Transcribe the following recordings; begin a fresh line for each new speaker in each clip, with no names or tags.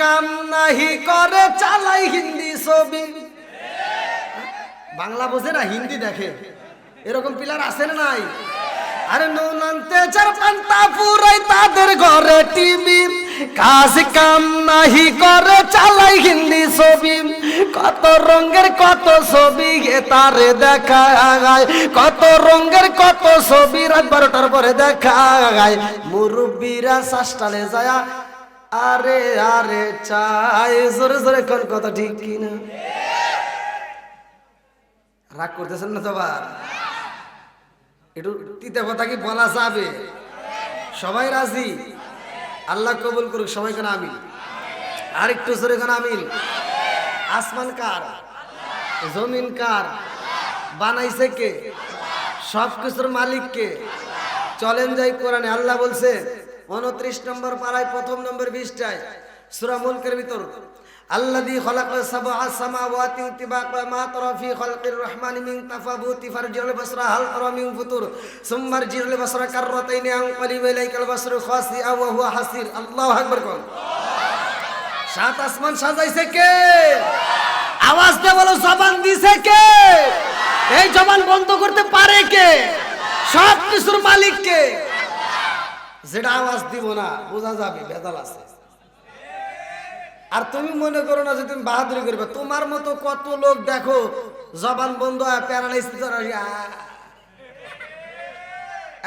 কাম নাহি করে, চালাই হিন্দি ছবি। বাংলা বোঝে না, হিন্দি দেখে। এরকম পিলার আছে না নাই? আরে নৌনান্তে চার পান্তা পুরাই তাদের ঘরে টিভি কাজ কাম নাহি করে, চালাই হিন্দি ছবি। কত রঙের কত ছবি তারে দেখা গায় কত রঙের কত ছবি রাত বারোটার পরে দেখা গায় মুরব্বীরা শাসটালে যায় আরে আরে, চাই। জোরে জোরে কোন কথা, ঠিক কিনা? রাগ করতেছেন না সবার একটু তিতে কথা কি বলা যাবে? সবাই রাজি? আল্লাহ কবুল করুক, সবাই কেন আমিন? আর একটু জোরে কেন আমিন? আসমান কার? জমিন কার? বানাইছে কে? সব কিছুর মালিক কে? চলেন যাই কোরআনে। আল্লাহ বলছে উনত্রিশ নম্বর পাড়ায় প্রথম নম্বর বিশটায় সুরা মুলকের ভিতর আল্লাদি খলাক সাবা সামাওয়াতি তিবাক মা তরফি খলকির রহমান মিন তাফাবুতি ফারজিল বসরা হাল তরা মিন ফুতুর সুম্মার জিল বসরা কাররাতাইন আন কলিব ইলাইকাল বসর খাসি আও হুয়া হাসির। আল্লাহু কোন। সাত আসমান সাজাইছে কে? আওয়াজ বলো, জবান দিছে কে? এই জবান বন্ধ করতে পারে কে? সব কিছুর মালিক কে? যেটা আওয়াজ দিব না, বোঝা যাবে, ভেজাল আছে। আর তুমি মনে করো না যে তুমি বাহাদুরি করবে, তোমার মতো কত লোক দেখো, জবান বন্ধ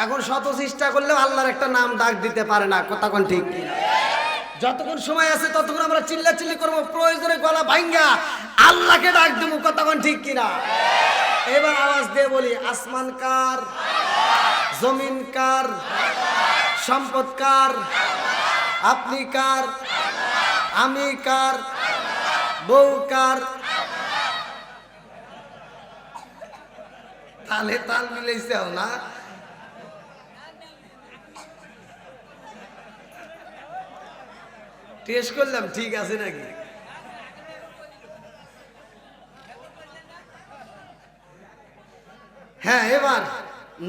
এখন শত চেষ্টা করলেও আল্লাহর একটা নাম ডাক দিতে পারে না কোন ঠিক? যতক্ষণ সময় আছে, ততক্ষণ আমরা চিল্লা চিল্লি করব, প্রয়োজনে গলা ভাঙ্গা আল্লাহকে ডাক দেবো কতক্ষণ ঠিক কিনা এবার আওয়াজ দিয়ে বলি, আসমান কার? জমিন কার? সম্পদ কার? আপনি কার? আমি কার? বউ কার? তালে তাল মিলাইছে না? টেস্ট করলাম, ঠিক আছে নাকি? হ্যাঁ এবার।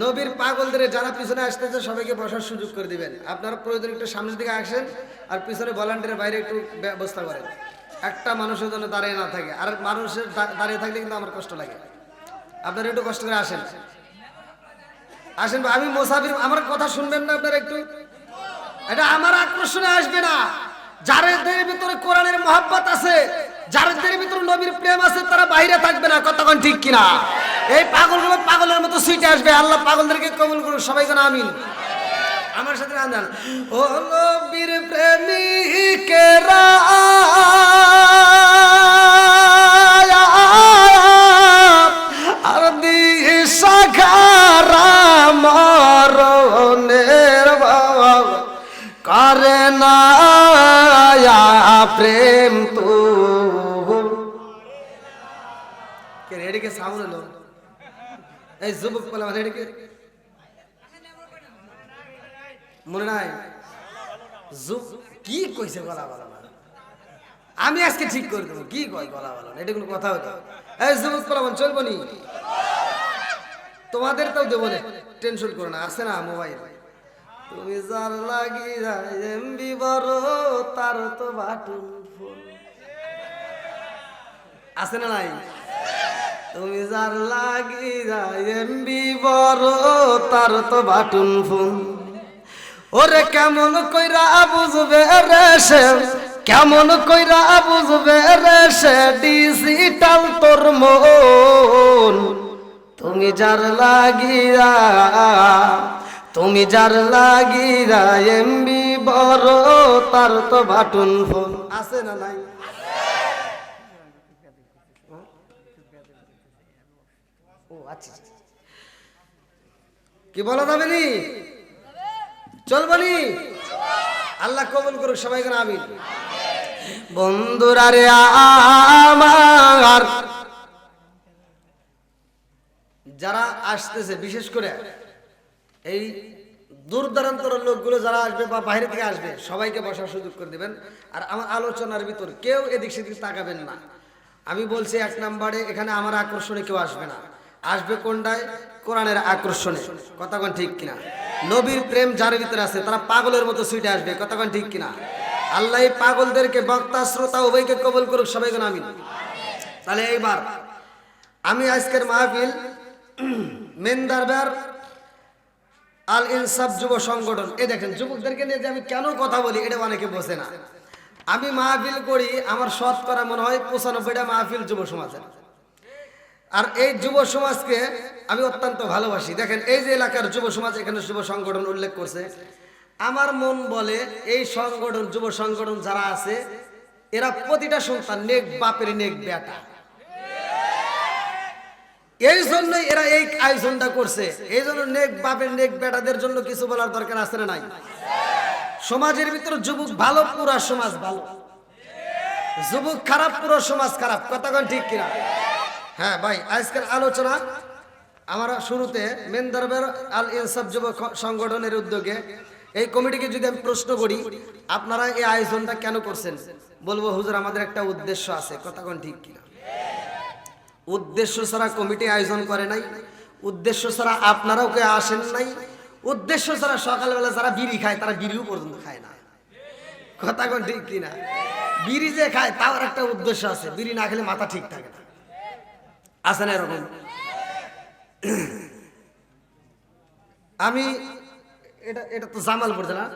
নবীর পাগলদের যারা পিছনে আসতেছে, সবাইকে বসার সুযোগ করে দিবেন। আপনারা প্রয়োজন একটু সামনের দিকে আসেন আর পিছনে ভলান্টিয়ারের বাইরে একটু ব্যবস্থা করেন। একটা মানুষের জন্য দাঁড়িয়ে না থাকে। আর মানুষের দাঁড়িয়ে থাকলে কিন্তু আমার কষ্ট লাগে। আপনারা একটু কষ্ট করে আসেন। আসেন আমি মোসাফির আমার কথা শুনবেন না আপনারা একটু? এটা আমার আকর্ষণে আসবে না। যাদের ভিতরে কোরআনের মহাব্বত আছে যাদের ভিতরে নবীর প্রেম আছে, তারা বাইরে থাকবে না। কতক্ষণ ঠিক কিনা? এই পাগলগুলো পাগলের মতো সুইটে আসবে। আল্লাহ পাগলদেরকে কবুল করুন সবাই যেন আমিন। আমার সাথে আন্দান ও নবীর প্রেমিকেরা, আর প্রেম তু এই যুবক বলে রেডিকে মনে নাই? কি কইছে গলা বলা? আমি আজকে ঠিক করে দেবো। কি কয় গলা বলা? এটা কোনো কথা হতো এই যুবক বলা চলবো নি? তোমাদের তাও দেবো না। টেনশন করো না, আছে না মোবাইল? তুমি যার লাগি এমবি বড়, তার তো বাটুন ফোন আছে না নাই? তুমি যার লাগি এমবি বড়, তার তো বাটুন ফোন ওরে কেমন কইরা বুঝবে রে সে? কেমন কইরা বুঝবে রে সে? ডিজিটাল তোর মন। তুমি যার লাগিয়া তুমি যার লাগিয়া এমবি বড়, তার তো বাটুন ফোন আছে না নাই ও আচ্ছা আচ্ছা। কি বলা যাবে নি? চলবনি আল্লাহ কবুল করুক, সবাই করে আমি বন্ধুরা রে আমার, যারা আসতেছে, বিশেষ করে এই দূর দূরান্তর লোকগুলো যারা আসবে বা বাইরে থেকে আসবে, সবাইকে বসার সুযোগ করে দিবেন। আর আমার আলোচনার ভিতর কেউ এদিক সেদিক তাকাবেন না। আমি বলছি এক নাম্বারে, এখানে আমার আকর্ষণে কেউ আসবে না। আসবে কোনটায়? কোরআনের আকর্ষণে। কতক্ষণ ঠিক কিনা? নবীর প্রেম যার ভিতরে আছে, তারা পাগলের মতো সুইটে আসবে কতক্ষণ ঠিক কিনা? আল্লাহ পাগলদেরকে বক্তা, শ্রোতা, উভয়কে কবল করুক সবাইকে আমিন। তাহলে এইবার, আমি আজকের মাহফিল মেন্দারবার আল ইনসাফ যুব সংগঠন। এই দেখেন, যুবকদেরকে নিয়ে যে আমি কেন কথা বলি, এটা অনেকে বোঝে না। আমি মাহফিল করি, আমার সৎ করা মনে হয় পঁচানব্বইটা মাহফিল যুব সমাজের। আর এই যুব সমাজকে আমি অত্যন্ত ভালোবাসি। দেখেন, এই যে এলাকার যুব সমাজ, এখানে যুব সংগঠন উল্লেখ করছে। আমার মন বলে এই সংগঠন, যুব সংগঠন যারা আছে, এরা প্রতিটা সন্তান নেক বাপের নেক বেটা। এই জন্য এরা এই আয়োজনটা করছে। এই জন্য নেক বাপের নেক বেটাদের জন্য কিছু বলার দরকার আছে না নাই? সমাজের ভিতরে যুবক ভালো, পুরা সমাজ ভালো। যুবক খারাপ, পুরো সমাজ খারাপ। কথা কোন ঠিক কিনা? হ্যাঁ ভাই, আজকের আলোচনা আমরা শুরুতে মেন দরবার আল ইনসাফ যুব সংগঠনের উদ্যোগে এই কমিটিকে যদি আমি প্রশ্ন করি, আপনারা এই আয়োজনটা কেন করছেন? বলব, হুজুর, আমাদের একটা উদ্দেশ্য আছে। কথা কোন ঠিক কিনা? উদ্দেশ্য ছাড়া কমিটি আয়োজন করে নাই। উদ্দেশ্য ছাড়া আপনারাও কে আসেন নাই। উদ্দেশ্য ছাড়া সকালবেলা যারা বিড়ি খায়, তারা বিড়িও পর্যন্ত খায় না। কথা কোন ঠিক কিনা? বিড়ি যে খায় তার একটা উদ্দেশ্য আছে। বিড়ি না খেলে মাথা ঠিক থাকে না। আছে না এরকম? আমি, এটা এটা তো জামাল পড়ছে না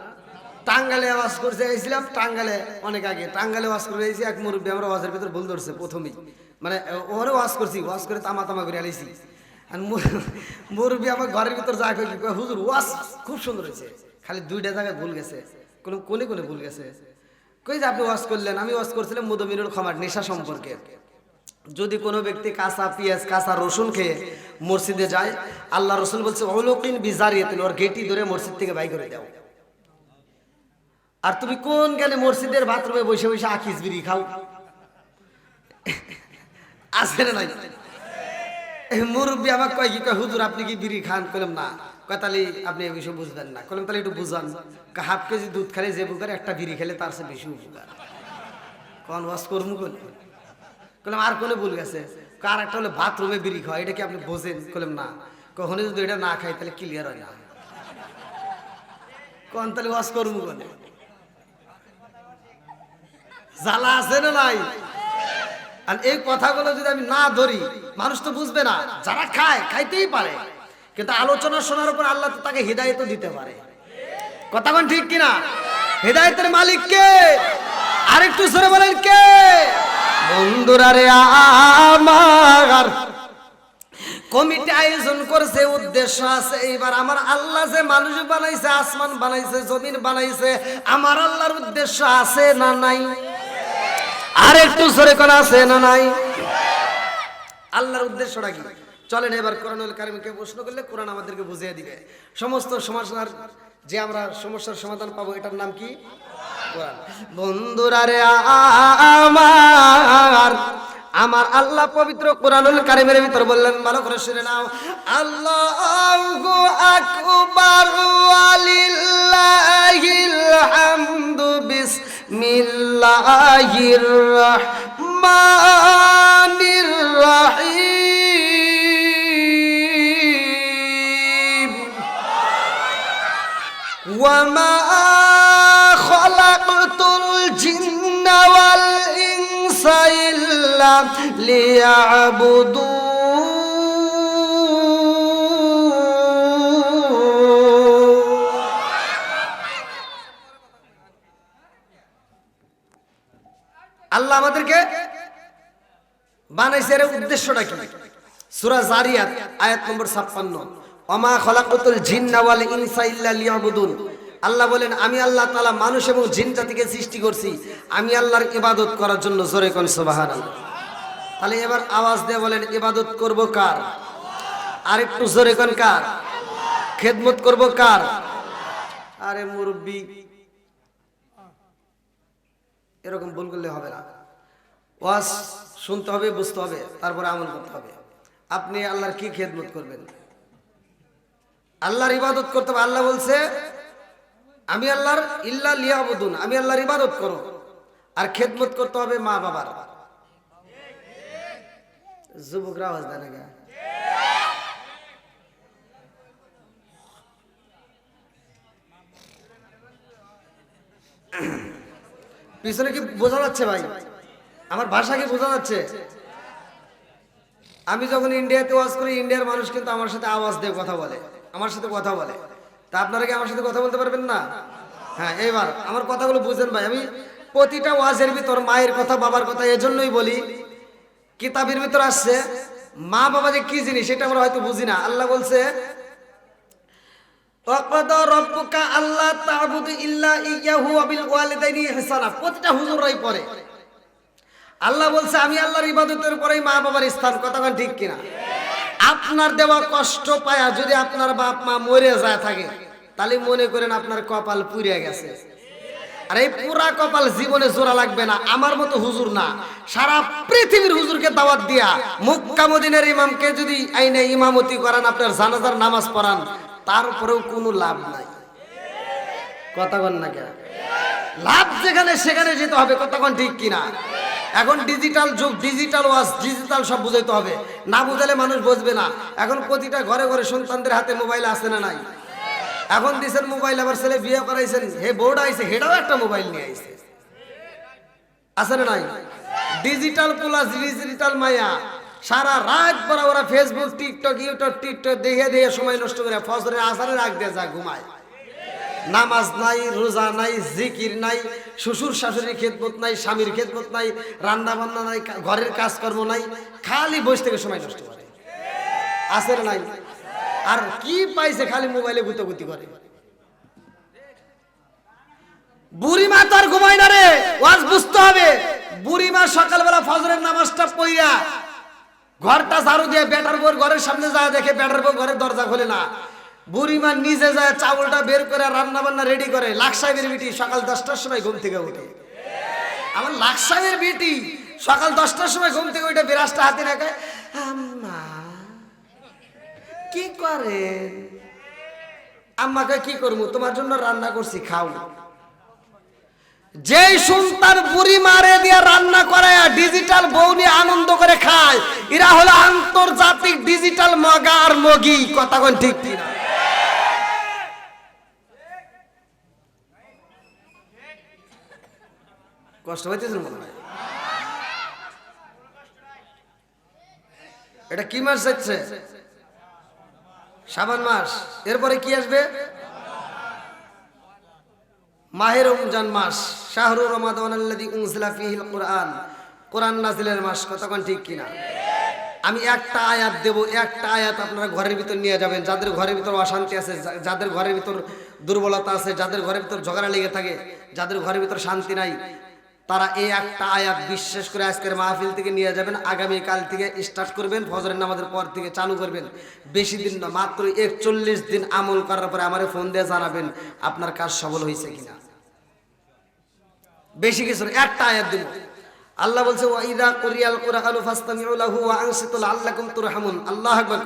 টাঙ্গালে আওয়াজ করছে এসেছিলাম টাঙ্গালে অনেক আগে। টাঙ্গালে ওয়াজ করে এসেছি এক মুরব্বী আমরা ওয়াজের ভিতরে ভুল ধরছে প্রথমেই। মানে ওরে ওয়াজ করছি, ওয়াজ করে তামা তামা করে আলাইছি আর মুরব্বী আমার ঘরের ভিতর যা কই হুজুর, ওয়াজ খুব সুন্দর হয়েছে। খালি দুইটা জায়গায় ভুল গেছে। কোনো, কোনে কোনে ভুল গেছে? কই যে আপনি ওয়াজ করলেন? আমি ওয়াজ করছিলাম মধুমিনুল খামার নেশা সম্পর্কে। যদি কোনো ব্যক্তি কাঁচা পেঁয়াজ, কাঁচা রসুন খেয়ে মসজিদে যায়, আল্লাহ রসুল বলছে অলকিন বিজারিয়াতিন ওর গেটি ধরে মসজিদ থেকে বাই করে দাও। আর তুমি কোন গেলে মসজিদের বাথরুমে বসে বসে আখিস বিড়ি খাও? আছে না নাই? মুরব্বী আমাকে কয়, কি কয়, হুজুর, আপনি কি বিড়ি খান? কলম না। কয়, তাহলে আপনি এই বিষয়ে বুঝবেন না। কলম তাহলে একটু বুঝান। হাফ কেজি দুধ খেলে যে উপকার, একটা বিড়ি খেলে তার সে বেশি উপকার। কোন ওয়াজ করমু কোন কলম আর কোনে ভুল গেছে। কার একটা হলে বাথরুমে বিড়ি খাওয়া। এটা কি আপনি বোঝেন? কলম না। কখনো যদি এটা না খাই তাহলে ক্লিয়ার হয় না। কোন, তাহলে ওয়াজ করমু কোনে? জ্বালা আছে না নাই? আর এই কথাগুলো যদি আমি না ধরি, মানুষ তো বুঝবে না। যারা খায়, খাইতেই পারে। কিন্তু আলোচনা শোনার উপর আল্লাহ তো তাকে হৃদায়ত দিতে পারে। কথা কোন ঠিক কিনা? হৃদায়তের মালিক কে? আরেকটু সরে বলেন, কে? বন্ধুরা রে আমার। কমিটি আয়োজন করছে, উদ্দেশ্য আছে। এইবার আমার আল্লাহ যে মানুষ বানাইছে, আসমান বানাইছে, জমিন বানাইছে, আমার আল্লাহর উদ্দেশ্য আছে না নাই? আর একটু সরে কোন আছে না নাই? আল্লাহর উদ্দেশ্যটা কি? চলেন এবার কোরআনুল কারিমকে প্রশ্ন করলে কোরআন আমাদেরকে বুঝিয়ে দিবে। সমস্ত সমস্যার যে আমরা সমস্যার সমাধান পাবো, এটার নাম কি? বন্ধুরা রে আমার আমার আল্লাহ পবিত্র কোরআনুল কারিমের ভিতর বললেন, ভালো করে শুনে নাও। আল্লাহু আকবার, ওয়ালিল্লাহিল হামদু বিসমিল্লাহির রাহমানির রাহিম। ওয়া মা লিয়াবুদু। আল্লাহ আমাদেরকে বানাইছে উদ্দেশ্যটা কি? সুরা জারিয়াত, আয়াত নম্বর ছাপ্পান্ন। অমা খলাকাতুল জিন্না ওয়াল ইনসা ইল্লা লিয়াবুদুন। আল্লাহ বলেন, আমি আল্লাহ তালা মানুষ এবং জিন জাতিকে সৃষ্টি করছি। আমি আল্লাহর ইবাদত করার জন্য জোরে কোন সুবহানাল্লাহ। তাহলে এবার আওয়াজ দিয়ে বলেন, ইবাদত করব কার? আর একটু জোরে কোন কার? খেদমত করব কার? আরে মুরব্বী, এরকম ভুল করলে হবে না। ওয়াজ শুনতে হবে, বুঝতে হবে, তারপরে আমল করতে হবে। আপনি আল্লাহর কি খেদমত করবেন? আল্লাহর ইবাদত করতে হবে। আল্লাহ বলছে, আমি আল্লাহর ইল্লা লিয়াবুদুন, আমি আল্লাহর ইবাদত করো আর খেদমত করতে হবে মা বাবার যুবকরা আওয়াজ দেয় পিছনে কি বোঝা যাচ্ছে ভাই? আমার ভাষা কি বোঝা যাচ্ছে? আমি যখন ইন্ডিয়াতে ওয়াজ করি ইন্ডিয়ার মানুষ কিন্তু আমার সাথে আওয়াজ দিয়ে কথা বলে। আমার সাথে কথা বলে। তা আপনারা কি আমার সাথে কথা বলতে পারবেন না? হ্যাঁ এবার আমার কথাগুলো বুঝেন ভাই। আমি প্রতিটা ওয়াজের ভিতর মায়ের কথা, বাবার কথা এজন্যই বলি। কিতাবের ভিতর আসছে, মা বাবা যে কি জিনিস সেটা আমরা হয়তো বুঝি না। আল্লাহ বলছে আল্লাহ বলছে, আমি আল্লাহর ইবাদতের পরেই মা বাবার স্থান। কতক্ষণ ঠিক কিনা? আপনার দেওয়া কষ্ট পায়া যদি আপনার বাপ মা মরে যায় থাকে, তাহলে মনে করেন আপনার কপাল পুড়ে গেছে। আর এই পুরা কপাল জীবনে জোড়া লাগবে না, আমার মতো হুজুর না। সারা পৃথিবীর হুজুরকে দাওয়াত দিয়া মুক্কা মদিনের ইমামকে যদি আইনে ইমামতি করান, আপনার জানাজার নামাজ পড়ান তারপরেও কোনো লাভ নাই। কথা বল না কেন? লাভ যেখানে সেখানে যেতে হবে কতক্ষণ ঠিক কিনা? এখন ডিজিটাল যুগ ডিজিটাল ওয়াজ ডিজিটাল সব বুঝাইতে হবে। না বুঝালে মানুষ বুঝবে না। এখন প্রতিটা ঘরে ঘরে সন্তানদের হাতে মোবাইল আছে না নাই? এখন দিছেন মোবাইল, আবার ছেলে বিয়ে করাইছেন। হে বোর্ড আইছে হেটাও একটা মোবাইল নিয়ে আইছে। আছে না নাই? ডিজিটাল প্লাস ডিজিটাল মায়া। সারা রাত পর ওরা ফেসবুক টিকটক ইউটিউব টিকটক দেখে দেখে সময় নষ্ট করে ফজরের আসারের আগ দিয়ে যা ঘুমায়। নামাজ নাই, রোজা নাই, জিকির নাই, শ্বশুর শাশুড়ির খেদমত নাই, স্বামীর খেদমত নাই, রান্না বান্না নাই, ঘরের কাজকর্ম নাই, খালি বসে থেকে সময় নষ্ট করে। আছে নাই? আর কি পাইছে খালি মোবাইলে গুতগুতি করে? বুড়িমা তো আর ঘুমায় না রে, ওয়াজ বুঝতে হবে। বুড়ি বুড়িমা সকালবেলা ফজরের নামাজটা পইরা ঘরটা ঝাড়ু দিয়ে বেটার বউর ঘরের সামনে যায়, দেখে বেটার বউ ঘরের দরজা খোলে না। বুড়িমা নিজে যায় চাউলটা বের করে রান্না বান্না রেডি করে লাখ সাহেবের বিটি সকাল দশটার সময় ঘুম থেকে উঠে। আমার লাখ সাহেবের বিটি সকাল দশটার সময় ঘুম থেকে উঠে বিরাজটা হাতে রাখে আম্মা কি করেন? আম্মাকে কি করব? তোমার জন্য রান্না করছি, খাও। যেই সন্তান বুড়ি মারে দিয়ে রান্না করে ডিজিটাল বউ নিয়ে আনন্দ করে খায়, এরা হলো আন্তর্জাতিক ডিজিটাল মগা আর মগি। কথা কোন ঠিক কিনা? কষ্ট হইতেছে এটা কি মাস যাচ্ছে? সাবান মাস। এরপরে কি আসবে? মাহের রমজান মাস। শাহরু আল্লাযী উনজিলা কোরআন। নাজিলের মাস কতক্ষণ ঠিক কিনা? আমি একটা আয়াত দেব, একটা আয়াত আপনারা ঘরের ভিতর নিয়ে যাবেন। যাদের ঘরের ভিতর অশান্তি আছে যাদের ঘরের ভিতর দুর্বলতা আছে, যাদের ঘরের ভিতর ঝগড়া লেগে থাকে, যাদের ঘরের ভিতর শান্তি নাই তারা এই একটা আয়াত বিশ্বাস করে আজকের মাহফিল থেকে নিয়ে যাবেন আগামী কাল থেকে স্টার্ট করবেন, ফজরের নামাজের পর থেকে চালু করবেন। বেশি দিন না, মাত্র একচল্লিশ দিন আমল করার পরে আমারে ফোন দিয়ে জানাবেন, আপনার কাজ সফল হয়েছে কিনা। বেশি কিছু একটা আয়াত দিব আল্লাহ বলছে ওয়াইদা কুরিয়াল কুরআনু ফাসতামিউ লাহু ওয়া আনসিতু লাআল্লাকুম তুরহামুন। আল্লাহ আকবার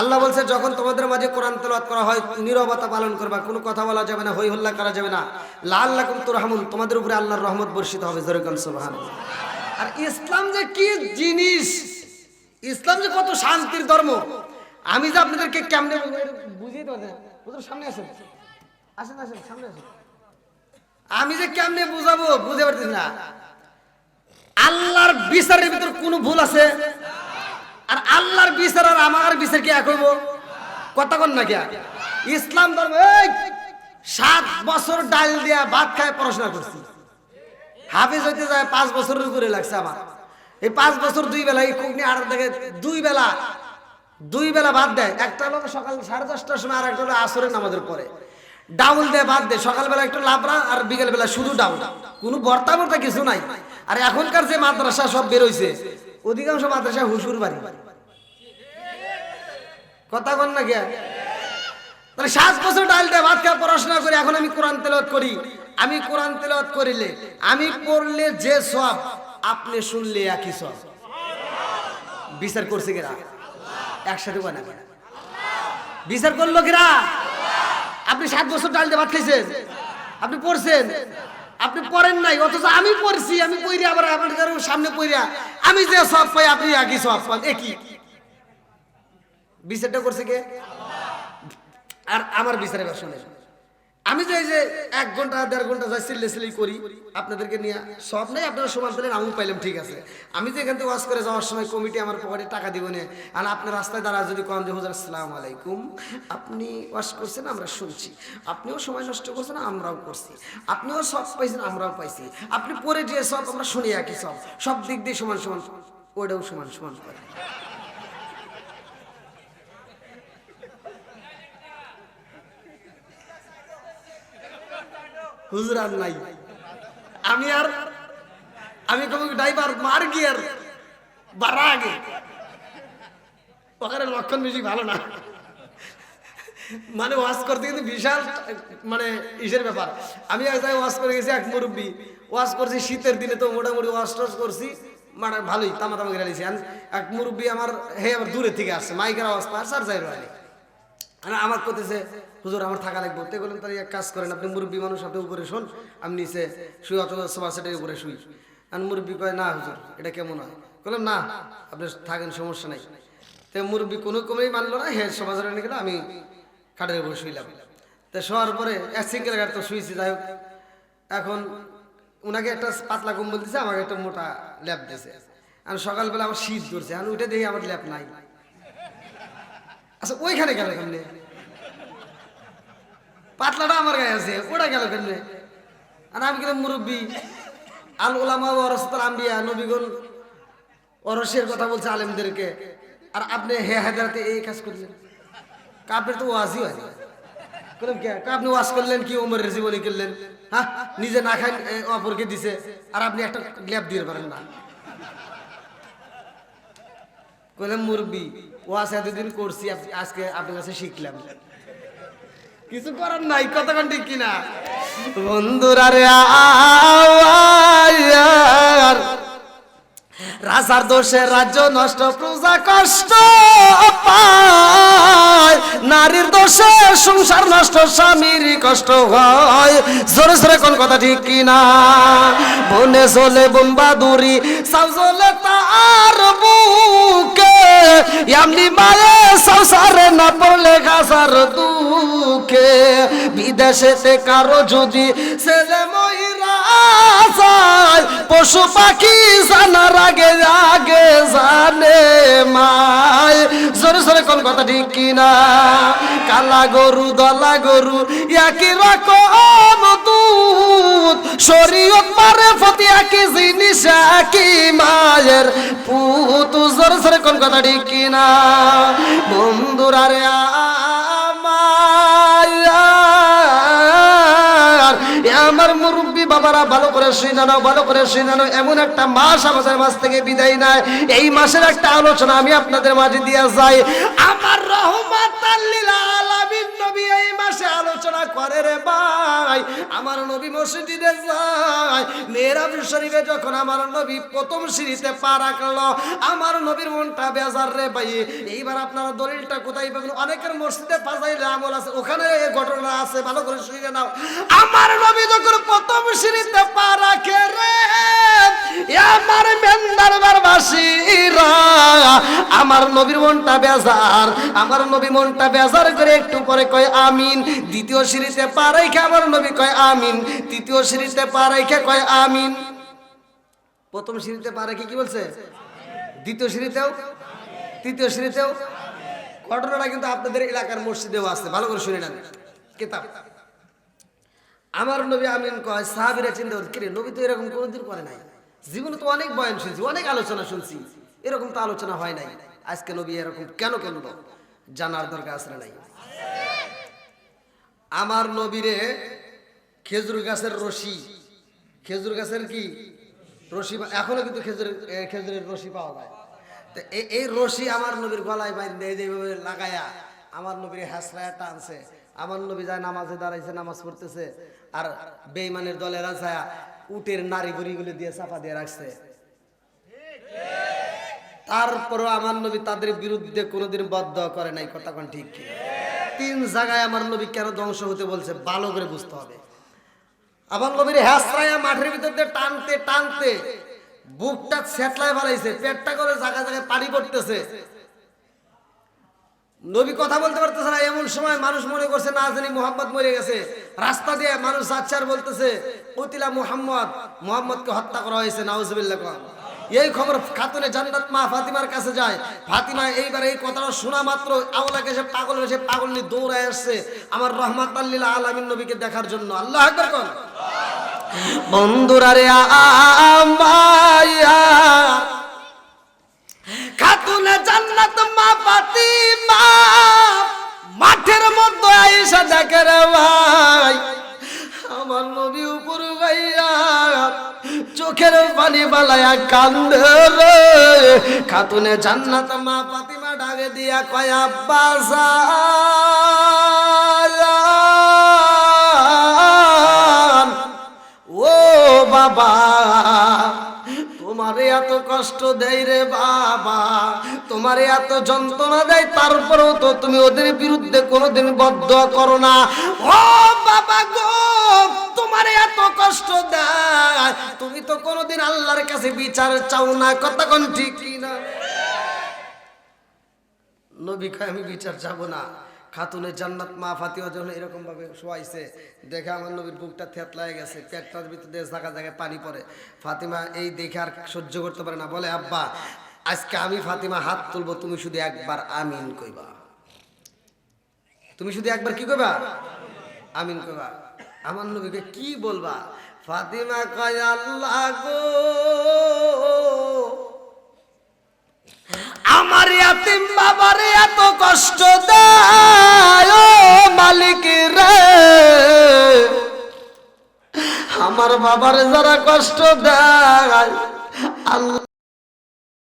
আল্লাহ বলছে, যখন তোমাদের মাঝে কোরআন তেলাওয়াত করা হয়, নীরবতা পালন করবা, কোনো কথা বলা যাবে না হই হল্লা করা যাবে না। লাআল্লাকুম তুরহামুন। তোমাদের উপরে আল্লাহর রহমত বর্ষিত হবে, জোরে কোন সুবহানাল্লাহ। আর ইসলাম যে কি জিনিস? ইসলাম যে কত শান্তির ধর্ম? আমি যে আপনাদেরকে কেমনে বুঝিয়ে যায় সামনে আসেন। আসেন আসেন, সামনে আসেন। আমি যে কেমনে বুঝাবো বুঝতে পারতেছি না। আল্লাহর বিচারের ভিতর কোন ভুল আছে? আর আল্লাহর বিচার আর আমার বিচার কি এক কথা কন না কিয়া ইসলাম ধর্ম, এই সাত বছর ডাল দিয়া ভাত খায় পড়াশোনা করছি। হাফিজ হইতে যায় পাঁচ বছরের উপরে লাগছে আমার। এই পাঁচ বছর দুই বেলা, এই কুকনি আর দেখে দুই বেলা দুই বেলা ভাত দেয়। একটা হলো সকাল সাড়ে দশটার সময় আর একটা হলো আসরের নামাজের পরে। ডাউল দেয়, ভাত দেয়। সকালবেলা একটু লাবড়া আর বিকেল বেলা শুধু ডাউল। কোনো ভর্তা ভর্তা কিছু নাই। আর এখনকার যে মাদ্রাসা সব বেরোইছে অধিকাংশ মাদ্রাসা হুসুর বাড়ি। কথা কন না কে তাহলে সাত বছর ডাল দেয় ভাত খাওয়া পড়াশোনা করি এখন আমি কোরআন তেলত করি। আমি কোরআন তেলত করিলে আমি পড়লে যে সব, আপনি শুনলে একই সব। বিচার করছে কিরা? একসাথে বানা বিচার করল কিরা? আপনি সাত বছর ডাল দিয়ে ভাত খাইছেন? আপনি পড়ছেন? আপনি পড়েন নাই, অথচ আমি পড়ছি, আমি পড়ি আবার আপনার সামনে পড়িয়া আমি যে সব পাই, আপনি আগে সব পান একই বিচারটা করছে কে? আর আমার বিচারে শুনে আমি যে যে এক ঘণ্টা, দেড় ঘণ্টা যাই সিল্লে সিলি করি, আপনাদেরকে নিয়ে সব নাই, আপনারা সমান পেলেন, আমিও পাইলাম, ঠিক আছে। আমি যে এখান থেকে ওয়াশ করে যাওয়ার সময় কমিটি আমার পকেটে টাকা দিব না, আর আপনার রাস্তায় দাঁড়া যদি কন যে, হুজুর, আসসালামু আলাইকুম, আপনি ওয়াশ করছেন, আমরা শুনছি। আপনিও সময় নষ্ট করছেন, আমরাও করছি। আপনিও সব পাইছেন, আমরাও পাইছি। আপনি পরে যে সব, আমরা শুনি একই সব। সব দিক দিয়ে সমান সমান ওটাও সমান সমান করে। হুজুর আর নাই। আমি আর, আমি কবি ড্রাইভার মার গিয়ার বাড়া আগে। ওখানে লক্ষণ বেশি ভালো না। মানে ওয়াশ করতে কিন্তু বিশাল মানে ইসের ব্যাপার। আমি এক জায়গায় ওয়াশ করে গেছি, এক মুরব্বী। ওয়াশ করছি, শীতের দিনে তো মোটামুটি ওয়াশ টস করছি। মানে ভালোই তামা তামা করে এক মুরব্বী আমার, হে, আবার দূরে থেকে আসছে, মাইকের আওয়াজ পায় সার যাই রয়ে আর আমার করতেছে হুজুর, আমার থাকা লাগবে। তে বললেন তাহলে এক কাজ করেন, আপনি মুরব্বী মানুষ, আপনি উপরে শোন, আমি নিচে শুই, অথবা সোফা সেটের উপরে শুই। আর মুরব্বী কয়, না হুজুর, এটা কেমন হয়? বললাম না, আপনি থাকেন, সমস্যা নাই। তো মুরব্বী কোনো কমেই মানলো না হ্যাঁ সোফা সেটে নিয়ে আমি খাটের উপরে শুইলাম। তো শোয়ার পরে এক সিঙ্গেল গাড়ি তো শুয়েছি যাই হোক। এখন ওনাকে একটা পাতলা কম্বল দিছে, আমাকে একটা মোটা ল্যাপ দিয়েছে আর সকালবেলা আমার শীত ধরছে আমি উঠে দেখি আমার ল্যাপ নাই। আচ্ছা ওইখানে গেল কেমনে? পাতলাটা আমার গায়ে আছে, ওটা গেল কেমনে আর আমি গেলাম মুরব্বী। আল ওলামা ওরসতাল আম্বিয়া, নবীগণ অরসের কথা বলছে আলেমদেরকে। আর আপনি হে হায়দারাতে এই কাজ করলেন। কাপের তো ওয়াজই হয় আপনি ওয়াজ করলেন কি ওমরের জীবনী করলেন? হ্যাঁ নিজে না খান অপরকে দিছে। আর আপনি একটা ল্যাপ দিয়ে পারেন না। কইলাম, মুরব্বী, ওয়াজ এতদিন করছি, আজকে আপনার কাছে শিখলাম। কিছু করার নাই কতক্ষণ ঠিক কিনা? বন্ধুরা রে আওয়ার রাজার দোষে রাজ্য নষ্ট, প্রজা কষ্ট পায়। নারীর দোষে সংসার নষ্ট, স্বামীর কষ্ট হয়। জোরে জোরে কোন কথা ঠিক কিনা? বনে চলে বোম্বাদুরি, সাউ চলে তার বুকে। এমনি মায়ে সংসারে না পড়লে গাছার দুঃখে। বিদেশেতে কারও যদি ছেলে মহিলা যায়। পশু পাখি জানার আগে আগে জানে মায়। জোরে জোরে কোন কথা ঠিক কিনা? কালা গরু, দলা গরু, একই রকম দুধ। শরীয়ত মারে ফতি একই জিনিস, একই মায়ের পুত। জোরে জোরে কোন কথা ঠিক কিনা? বন্ধুরা রে আমার মুরব্বী বাবারা, ভালো করে শুনানো ভালো করে শুনানো এমন একটা মাস আমাদের মাস থেকে বিদায় নেয়। এই মাসের একটা আলোচনা আমি আপনাদের মাঝে দিয়ে যাই। আমার রহমাত নবী এই মাসে আলোচনা করে রে ভাই, আমার নবী মসজিদে যায়। মেয়েরাব শরীফে যখন আমার নবী প্রথম সিঁড়িতে পা রাখল, আমার নবীর মনটা বেজার রে ভাই। এইবার আপনারা দলিলটা কোথায় পাবেন? অনেকের মসজিদে ফাজাইলে আমল আছে, ওখানে ঘটনা আছে, ভালো করে শুনে নাও। আমার নবী যখন প্রথম সিঁড়িতে পা রাখে রে আমার আমার নবীর মনটা বেজার, আমার নবী মনটা বেজার করে একটু পরে কয় আমিন। দ্বিতীয় সিঁড়িতে আমার নবী কয় আমিন। তৃতীয় সিঁড়িতে কয় আমিন। প্রথম সিঁড়িতে পা কি বলছে? দ্বিতীয় সিঁড়িতেও? তৃতীয় সিঁড়িতেও? ঘটনাটা কিন্তু আপনাদের এলাকার মসজিদেও আছে, ভালো করে শুনে নেন। কেতাব। আমার নবী আমিন কয়, সাহাবিরা চিন্তা কিরে নবী তো এরকম কোনোদিন করে নাই। জীবনে তো অনেক বয়ান শুনছি অনেক আলোচনা শুনছি। এরকম তো আলোচনা হয় নাই। আজকে নবী এরকম কেন কেন জানার দরকার না নাই? আমার নবীরে খেজুর গাছের রশি। খেজুর গাছের কি? রশি এখনও কিন্তু খেজুরের এ, খেজুরের রশি পাওয়া যায়। তো এই রশি আমার নবীর গলায় বাইন্ধে যেভাবে লাগায়া। আমার নবীর হাসরায় টানছে। আমার নবী যায় নামাজে দাঁড়াইছে নামাজ পড়তেছে। আর বেইমানের দলেরা যায় উটের নারী গুড়িগুলি দিয়ে চাপা দিয়ে রাখছে। তারপরও আমার নবী তাদের বিরুদ্ধে কোনোদিন বদ্ধ করে নাই, কথা ঠিক? তিন জায়গায় আমার নবী কেন ধ্বংস হতে বলছে, ভালো করে বুঝতে হবে। আমার নবীর হ্যাসরায়া মাঠের ভিতর দিয়ে টানতে টানতে, বুকটা ছেতলায় ফেলাইছে, পেটটা করে জায়গায় জায়গায় পানি পড়তেছে। নবী কথা বলতে পারতেছে না, এমন সময় মানুষ মনে করছে, না জানি মোহাম্মদ মরে গেছে। রাস্তা দিয়ে মানুষ যাচ্ছে আর বলতেছে, কতিলা মোহাম্মদ, মোহাম্মদকে হত্যা করা হয়েছে, নাউজুবিল্লাহ কম এই খবর খাতুনে জান্নাত মা ফাতিমার কাছে যায়। ফাতিমা এইবার এই কথাটা শোনা মাত্র আওলাকে সে পাগল হয়েছে পাগল নিয়ে দৌড়ায় আসছে আমার রহমাত আল্লিল আলামিন নবীকে দেখার জন্য। আল্লাহ আকবার কোন বন্ধুরা রে আমায়া খাতুনে জান্নাত মা ফাতিমা, মাঠের মধ্যে আইসা দেখে রে ভাই, আমার নবী উপর গাইয়া চোখের পানি বালায়া কান্দে খাতুনে জান্নাত মা ফাতিমা দিয়া কয়া ও বাবা এত কষ্ট দেয় রে বাবা? তোমারে এত যন্ত্রণা দেয়, তারপরেও তো তুমি ওদের বিরুদ্ধে কোনোদিন বদ্ধ করো না। ও বাবা গো, তোমারে এত কষ্ট দেয়। তুমি তো কোনোদিন আল্লাহর কাছে বিচার চাও না কতক্ষণ ঠিক কি না নবী আমি বিচার যাব না। খাতুনের জান্নাত, মা ফাতিমা যখন এরকম ভাবে শোয়াইছে। দেখে আমার নবীর বুকটা থেতলায় গেছে, পেটটার ভিতরে দেশ থাকা জায়গায় পানি পড়ে। ফাতিমা এই দেখে আর সহ্য করতে পারে না, বলে, আব্বা, আজকে আমি ফাতিমা হাত তুলবো, তুমি শুধু একবার আমিন কইবা। তুমি শুধু একবার কি কইবা? আমিন কইবা। আমার নবীকে কি বলবা? ফাতিমা কয়, আল্লাহ গো আমার ইয়াতিম বাবার এত কষ্ট দেয়, ও মালিক রে। আমার বাবার যারা কষ্ট দেয়, আল্লাহ